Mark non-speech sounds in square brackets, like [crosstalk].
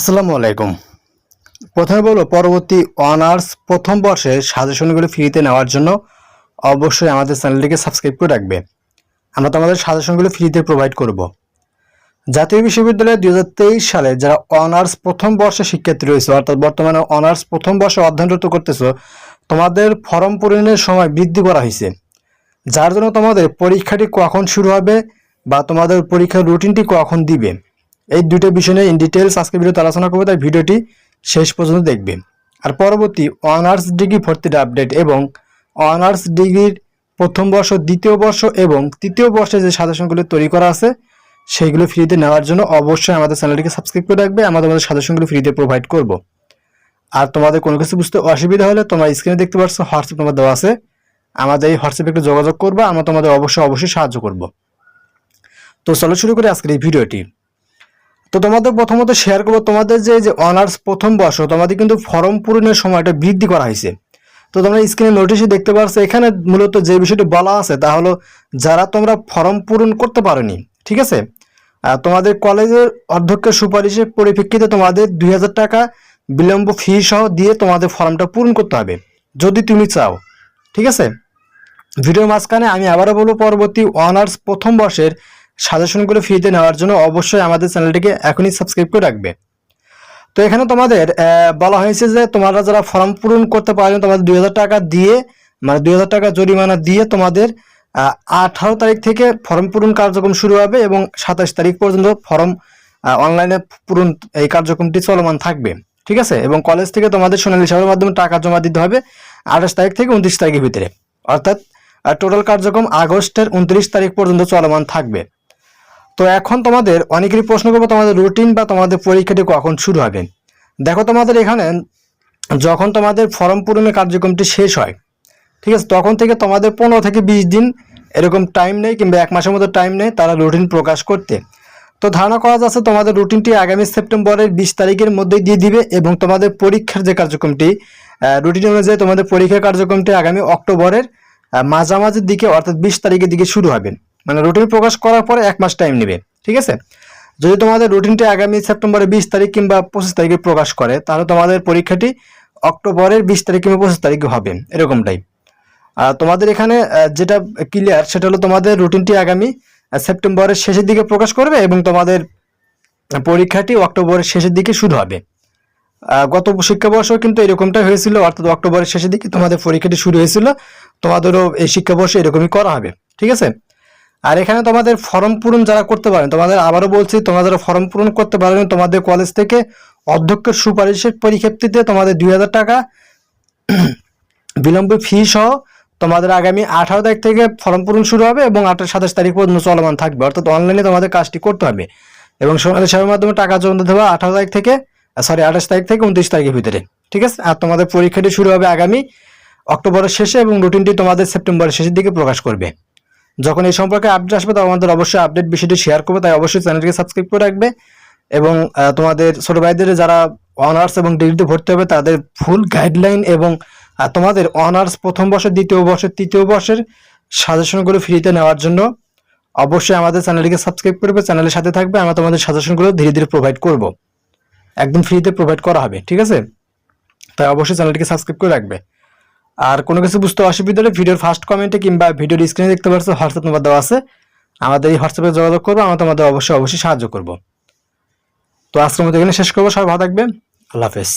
আসসালামু আলাইকুম। প্রথমে বলব, পরবর্তী অনার্স প্রথম বর্ষের সাজেশনগুলো ফ্রিতে নেওয়ার জন্য অবশ্যই আমাদের চ্যানেলটিকে সাবস্ক্রাইব করে রাখবে। আমরা তোমাদের সাজেশনগুলো ফ্রিতে প্রোভাইড করব। জাতীয় বিশ্ববিদ্যালয়ে দু হাজার তেইশ সালে যারা অনার্স প্রথম বর্ষে শিক্ষার্থী রয়েছে, অর্থাৎ বর্তমানে অনার্স প্রথম বর্ষে অধ্যয়নরত করতেছ, তোমাদের ফর্ম পূরণের সময় বৃদ্ধি করা হয়েছে। যার জন্য তোমাদের পরীক্ষাটি কখন শুরু হবে বা তোমাদের পরীক্ষার রুটিনটি কখন দিবে? এই দুটো বিষয় নিয়ে ইন ডিটেলস আজকে ভিডিওতে আলোচনা করব, তাই ভিডিওটি শেষ পর্যন্ত দেখবে আর পরবর্তী অনার্স ডিগ্রি ভর্তির আপডেট এবং অনার্স ডিগ্রির প্রথম বর্ষ, দ্বিতীয় বর্ষ এবং তৃতীয় বর্ষে যে সাজেশনগুলো তৈরি করা আছে, সেইগুলো ফ্রিতে নেওয়ার জন্য অবশ্যই আমাদের চ্যানেলটিকে সাবস্ক্রাইব করে রাখবে, আমরা তোমাদের সাজেশনগুলো ফ্রিতে প্রোভাইড করব। আর তোমাদের কোনো কিছু বুঝতে অসুবিধা হলে তোমরা স্ক্রিনে দেখতে পাচ্ছ হোয়াটসঅ্যাপ নাম্বার দেওয়া আছে। আমাদের এই হোয়াটসঅ্যাপে একটু যোগাযোগ করবা, আমরা তোমাদের অবশ্যই অবশ্যই সাহায্য করব। তো চলো শুরু করি আজকের এই ভিডিওটি তো তোমাদের প্রথমত শেয়ার করব, তোমাদের যে যে অনার্স প্রথম বর্ষ, তোমাদের কিন্তু ফর্ম পূরণের সময়টা বৃদ্ধি করা হয়েছে। তো তোমরা স্ক্রিনে নোটিশে দেখতে পাচ্ছ এখানে মূলত যে বিষয়টি বলা আছে তা হলো যারা তোমরা ফর্ম পূরণ করতে পারোনি, ঠিক আছে? তোমাদের কলেজের অধ্যক্ষের সুপারিশের পরিপ্রেক্ষিতে তোমাদের দুই হাজার টাকা বিলম্ব ফি সহ দিয়ে তোমাদের ফর্মটা পূরণ করতে হবে, যদি তুমি চাও, ঠিক আছে? ভিডিওর মাঝখানে আমি আবারও বলব, পরবর্তী অনার্স প্রথম বর্ষের সাজেশনগুলো ফ্রিতে নেওয়ার জন্য অবশ্যই আমাদের চ্যানেলটিকে এখনই সাবস্ক্রাইব করে রাখবে। তো এখানে তোমাদের বলা হয়েছে যে তোমরা যারা ফর্ম পূরণ করতে পারবে তোমাদের দুই হাজার টাকা দিয়ে মানে দুই হাজার টাকা জরিমানা দিয়ে তোমাদের আঠারো তারিখ থেকে ফর্ম পূরণ কার্যক্রম শুরু হবে এবং সাতাশ তারিখ পর্যন্ত ফর্ম অনলাইনে পূরণ এই কার্যক্রমটি চলমান থাকবে। ঠিক আছে? এবং কলেজ থেকে তোমাদের সোনালী সাহেবের মাধ্যমে টাকা জমা দিতে হবে আঠাশ তারিখ থেকে উনত্রিশ তারিখের ভিতরে। অর্থাৎ টোটাল কার্যক্রম আগস্টের উনত্রিশ তারিখ পর্যন্ত চলমান থাকবে। তো এখন তোমাদের অনেকেরই প্রশ্ন করব, তোমাদের রুটিন বা তোমাদের পরীক্ষাটি কখন শুরু হবে? দেখো তোমাদের এখানে যখন তোমাদের ফর্ম পূরণের কার্যক্রমটি শেষ হয়, ঠিক আছে, তখন থেকে তোমাদের পনেরো থেকে বিশ দিন এরকম টাইম নেই কিংবা এক মাসের মতো টাইম নেই তারা রুটিন প্রকাশ করতে। তো ধারণা করা যাচ্ছে তোমাদের রুটিনটি আগামী সেপ্টেম্বরের বিশ তারিখের মধ্যেই দিয়ে দিবে এবং তোমাদের পরীক্ষার যে কার্যক্রমটি রুটিন অনুযায়ী তোমাদের পরীক্ষার কার্যক্রমটি আগামী অক্টোবরের মাঝামাঝির দিকে অর্থাৎ বিশ তারিখের দিকে শুরু হবে। মানে রুটিন প্রকাশ করার পরে এক মাস টাইম নেবে, ঠিক আছে? যদি তোমাদের রুটিনটি আগামী সেপ্টেম্বরের বিশ তারিখ কিংবা পঁচিশ তারিখে প্রকাশ করে, তাহলে তোমাদের পরীক্ষাটি অক্টোবরের বিশ তারিখ কিংবা পঁচিশ তারিখে হবে, এরকমটাই। আর তোমাদের এখানে যেটা ক্লিয়ার সেটা হলো তোমাদের রুটিনটি আগামী সেপ্টেম্বরের শেষের দিকে প্রকাশ করবে এবং তোমাদের পরীক্ষাটি অক্টোবরের শেষের দিকে শুরু হবে। গত শিক্ষাবর্ষ কিন্তু এরকমটাই হয়েছিল, অর্থাৎ অক্টোবরের শেষের দিকে তোমাদের পরীক্ষাটি শুরু হয়েছিল, তোমাদেরও এই শিক্ষাবর্ষে এরকমই করা হবে, ঠিক আছে? আর এখানে তোমাদের ফর্ম পূরণ যারা করতে পারেন, তোমাদের আবারও বলছি, তোমরা যারা ফর্ম পূরণ করতে পারেন, তোমাদের কলেজ থেকে অধ্যক্ষের সুপারিশের পরিপ্রেক্ষিতে তোমাদের দুই হাজার টাকা [clears throat] বিলম্ব ফি সহ তোমাদের আগামী আঠারো তারিখ থেকে ফর্ম পূরণ শুরু হবে এবং আঠারো সাতাশ তারিখ পর্যন্ত চলমান থাকবে। অর্থাৎ অনলাইনে তোমাদের কাজটি করতে হবে। এবং সোনালী সাহেবের মাধ্যমে টাকা জমা দিতে হবে আঠারো তারিখ থেকে সরি আঠাশ তারিখ থেকে উনত্রিশ তারিখের ভিতরে। ঠিক আছে? আর তোমাদের পরীক্ষাটি শুরু হবে আগামী অক্টোবরের শেষে এবং রুটিনটি তোমাদের সেপ্টেম্বরের শেষের দিকে প্রকাশ করবে। যখন এই সম্পর্কে আপডেট আসবে, তখন আমাদের অবশ্যই আপডেট বিষয়টি শেয়ার করবে। তাই অবশ্যই চ্যানেলটিকে সাবস্ক্রাইব করে রাখবে এবং তোমাদের ছোট ভাইদের যারা অনার্স এবং ডিগ্রিতে ভর্তি হবে, তাদের ফুল গাইডলাইন এবং তোমাদের অনার্স প্রথম বর্ষের, দ্বিতীয় বর্ষের, তৃতীয় বর্ষের সাজেশনগুলো ফ্রিতে নেওয়ার জন্য অবশ্যই আমাদের চ্যানেলটিকে সাবস্ক্রাইব করবে চ্যানেলের সাথে থাকবে, আমরা তোমাদের সাজেশনগুলো ধীরে ধীরে প্রোভাইড করব। একদম ফ্রিতে প্রোভাইড করা হবে, ঠিক আছে? তাই অবশ্যই চ্যানেলটিকে সাবস্ক্রাইব করে রাখবে। আর কোনো কিছু বুঝতে অসুবিধা হলে ভিডিওর ফার্স্ট কমেন্টে কিংবা ভিডিওর স্ক্রিনে দেখতে পাচ্ছ হোয়াটসঅ্যাপ নাম্বার দেওয়া আছে। আমাদের এই হোয়াটসঅ্যাপে যোগাযোগ করব, আমরা তোমাদের অবশ্যই অবশ্যই সাহায্য করব। তো আজকের মতো এখানে শেষ করব, সবাই ভালো থাকবে আল্লাহ হাফেজ।